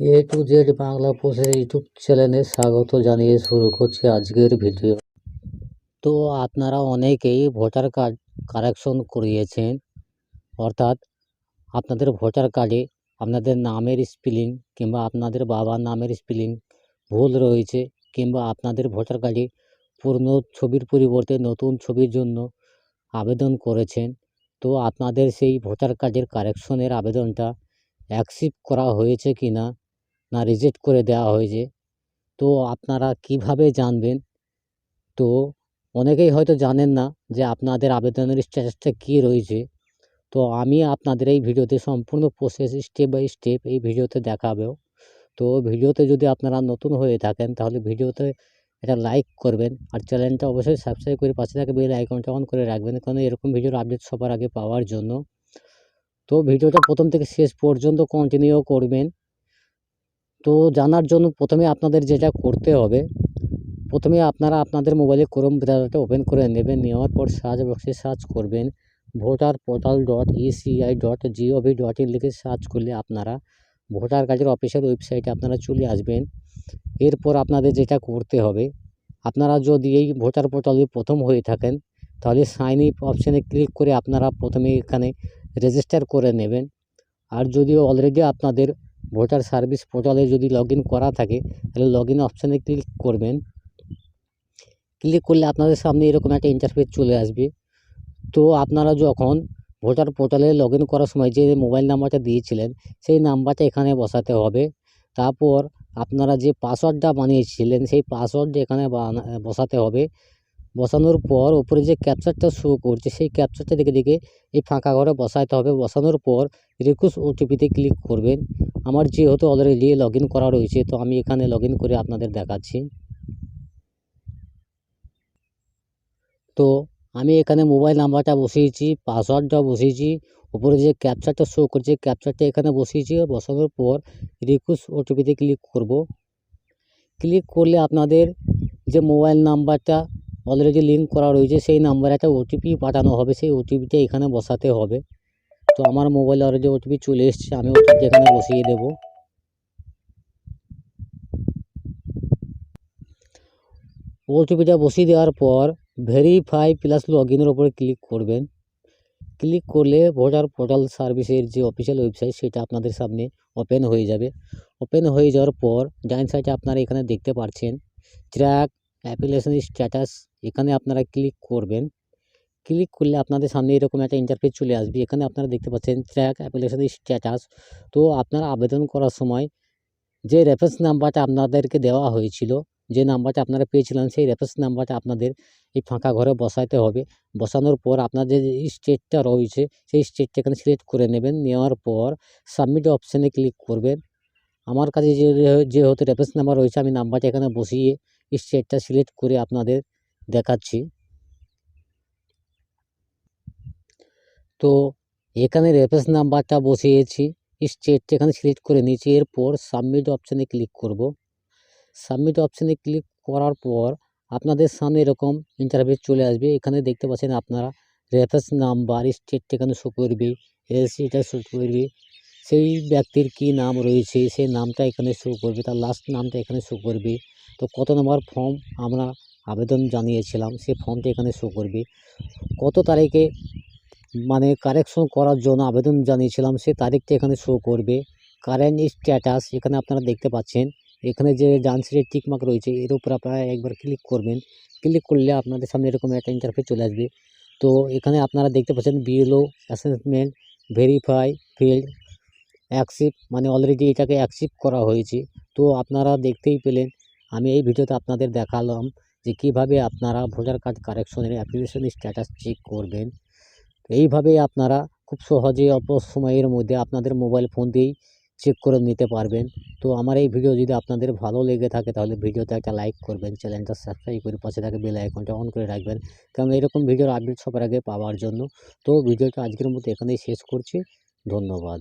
A to Z Bangla পোস্টের YouTube চ্যানেলে স্বাগত জানিয়ে শুরু করছি আজকের ভিডিও। তো আপনারা অনেকেই ভোটার কার্ড কারেকশন করিয়েছেন, অর্থাৎ আপনাদের ভোটার কার্ডে আপনাদের নামের স্পেলিং কিংবা আপনাদের বাবার নামের স্পেলিং ভুল রয়েছে কিংবা আপনাদের ভোটার কার্ডে পুরনো ছবির পরিবর্তে নতুন ছবির জন্য আবেদন করেছেন, তো আপনাদের সেই ভোটার কার্ডের কারেকশনের আবেদনটা অ্যাকসেপ্ট করা হয়েছে কি না না রিজেক্ট করে দেওয়া হয়েছে। তো আপনারা কীভাবে জানবেন? তো অনেকেই হয়তো জানেন না যে আপনাদের আবেদনের স্ট্যাটাসটা কী রয়েছে। তো আমি আপনাদের এই ভিডিওতে সম্পূর্ণ প্রসেস স্টেপ বাই স্টেপ এই ভিডিওতে দেখাবো। তো ভিডিওতে যদি আপনারা নতুন হয়ে থাকেন, তাহলে ভিডিওতে এটা লাইক করবেন আর চ্যানেলটা অবশ্যই সাবস্ক্রাইব করে পাশে থাকা বেল আইকনটা অন করে রাখবেন কারণ এরকম ভিডিওর আপডেট সবার আগে পাওয়ার জন্য। তো ভিডিওটা প্রথম থেকে শেষ পর্যন্ত কন্টিনিউ করবেন। তো জানার জন্য প্রথমে আপনাদের যেটা করতে হবে, প্রথমে আপনারা আপনাদের মোবাইলে ক্রোম ব্রাউজারটা ওপেন করে নেবেন। নেওয়ার পর সার্চ বক্সে সার্চ করবেন voter portal dot ECI dot G O V dot in লিখে সার্চ করলে আপনারা ভোটার কার্ডের অফিসিয়াল ওয়েবসাইটে আপনারা চলে আসবেন। এরপর আপনাদের যেটা করতে হবে, আপনারা যদি এই ভোটার পোর্টালে প্রথম হয়ে থাকেন, তাহলে সাইন ইপ অপশানে ক্লিক করে আপনারা প্রথমে এখানে রেজিস্টার করে নেবেন। আর যদি অলরেডি আপনাদের ভোটার সার্ভিস পোর্টালে যদি লগ করা থাকে, তাহলে লগ ইন অপশানে ক্লিক করবেন। ক্লিক করলে আপনাদের সামনে এরকম একটা ইন্টারফেস চলে আসবে। তো আপনারা যখন ভোটার পোর্টালে লগ করার সময় যে মোবাইল নাম্বারটা দিয়েছিলেন, সেই নাম্বারটা এখানে বসাতে হবে। তারপর আপনারা যে পাসওয়ার্ডটা বানিয়েছিলেন, সেই পাসওয়ার্ড এখানে বসাতে হবে। বসানোর পর ওপরে যে ক্যাপচারটা শো করছে, সেই ক্যাপচারটা দেখে দেখে এই ফাঁকা ঘরে বসাতে হবে। বসানোর পর রিকুয়েস্ট ওটিপিতে ক্লিক করবেন। আমার যেহেতু অলরেডি লগ ইন করা রয়েছে, তো আমি এখানে লগ করে আপনাদের দেখাচ্ছি। তো আমি এখানে মোবাইল নাম্বারটা বসিয়েছি পাসওয়ার্ডটা বসিয়েছি, উপরে যে ক্যাপচারটা শো করছে ক্যাপচারটা এখানে বসিয়েছি। বসানোর পর রিকুয়েস্ট ওটিপিতে ক্লিক করব। ক্লিক করলে আপনাদের যে মোবাইল নাম্বারটা অলরেডি লিঙ্ক করা রয়েছে, সেই নাম্বারে একটা ওটিপি পাঠানো হবে, সেই ওটিপিটা এখানে বসাতে হবে। তো আমার মোবাইলে অলরেডি ওটিপি চলে এসছে, আমি ওটিপি এখানে বসিয়ে দেব। ওটিপিটা বসিয়ে দেওয়ার পর ভেরিফাই প্লাস লগ ইনের ওপরে ক্লিক করবেন। ক্লিক করলে ভোটার পোর্টাল সার্ভিসের যে অফিসিয়াল ওয়েবসাইট সেটা আপনাদের সামনে ওপেন হয়ে যাবে। ওপেন হয়ে যাওয়ার পর ডাইন সাইডে আপনারা এখানে দেখতে পাচ্ছেন ট্র্যাক অ্যাপ্লিকেশন স্ট্যাটাস এখানে আপনারা ক্লিক করবেন। ক্লিক করলে আপনাদের সামনে এরকম একটা ইন্টারফেস চলে আসবে। এখানে আপনারা দেখতে পাচ্ছেন ট্র্যাক অ্যাপ্লিকেশন স্ট্যাটাস তো আপনারা আবেদন করার সময় যে রেফারেন্স নাম্বারটা আপনাদেরকে দেওয়া হয়েছিল, যে নাম্বারটা আপনারা পেয়েছিলেন, সেই রেফারেন্স নাম্বারটা আপনাদের এই ফাঁকা ঘরে বসাতে হবে। বসানোর পর আপনাদের যে স্টেটটা রয়েছে, সেই স্টেটটা এখানে সিলেক্ট করে নেবেন। নেওয়ার পর সাবমিট অপশানে ক্লিক করবেন। আমার কাছে যে, যেহেতু রেফারেন্স নাম্বার রয়েছে, আমি নাম্বারটা এখানে বসিয়ে স্টেটটা সিলেক্ট করে আপনাদের দেখাচ্ছি। তো এখানে রেফারেন্স নাম্বারটা বসিয়েছি। স্টেটটা এখানে সিলেক্ট করে নিয়েছি। এরপর সাবমিট অপশানে ক্লিক করব। সাবমিট অপশানে ক্লিক করার পর আপনাদের সামনে এরকম ইন্টারভিউ চলে আসবে। এখানে দেখতে পাচ্ছেন আপনারা রেফারেন্স নাম্বার স্টেটটা এখানে শো করবে এলসিটা শো করবে। সেই ব্যক্তির কি নাম রয়েছে, সেই নামটা এখানে শো করবে, তার লাস্ট নামটা এখানে শো করবে। তো কত নম্বর ফর্ম আমরা আবেদন জানিয়েছিলাম, সেই ফর্মটা এখানে শো করবে। কত তারিখে মানে কারেকশন করার জন্য আবেদন জানিয়েছিলাম, সেই তারিখটা এখানে শো করবে। কারেন্ট স্ট্যাটাস এখানে আপনারা দেখতে পাচ্ছেন, এখানে যে ডান টিকমার্ক রয়েছে, এর উপর আপনারা একবার ক্লিক করবেন। ক্লিক করলে আপনাদের সামনে এরকম একটা ইন্টারফেস চলে আসবে। তো এখানে আপনারা দেখতে পাচ্ছেন BLO assessment verify field accept মানে অলরেডি এটাকে অ্যাকসেপ্ট করা হয়েছে। তো আপনারা দেখতেই পেলেন আমি এই ভিডিওতে আপনাদের দেখালাম যে কীভাবে আপনারা ভোটার কার্ড কারেকশনের অ্যাপ্লিকেশন স্ট্যাটাস চেক করবেন। এইভাবে আপনারা খুব সহজে অল্প সময়ের মধ্যে আপনাদের মোবাইল ফোন দিয়েই চেক করে নিতে পারবেন। তো আমার এই ভিডিও যদি আপনাদের ভালো লেগে থাকে তাহলে ভিডিওতে একটা লাইক করবেন, চ্যানেলটা সাবস্ক্রাইব করে পাশে থাকে বেল আইকনটা অন করে রাখবেন কারণ এরকম ভিডিওর আপডেট সবার আগে পাওয়ার জন্য। তো ভিডিওটা আজকের মতো এখানেই শেষ করছি। ধন্যবাদ।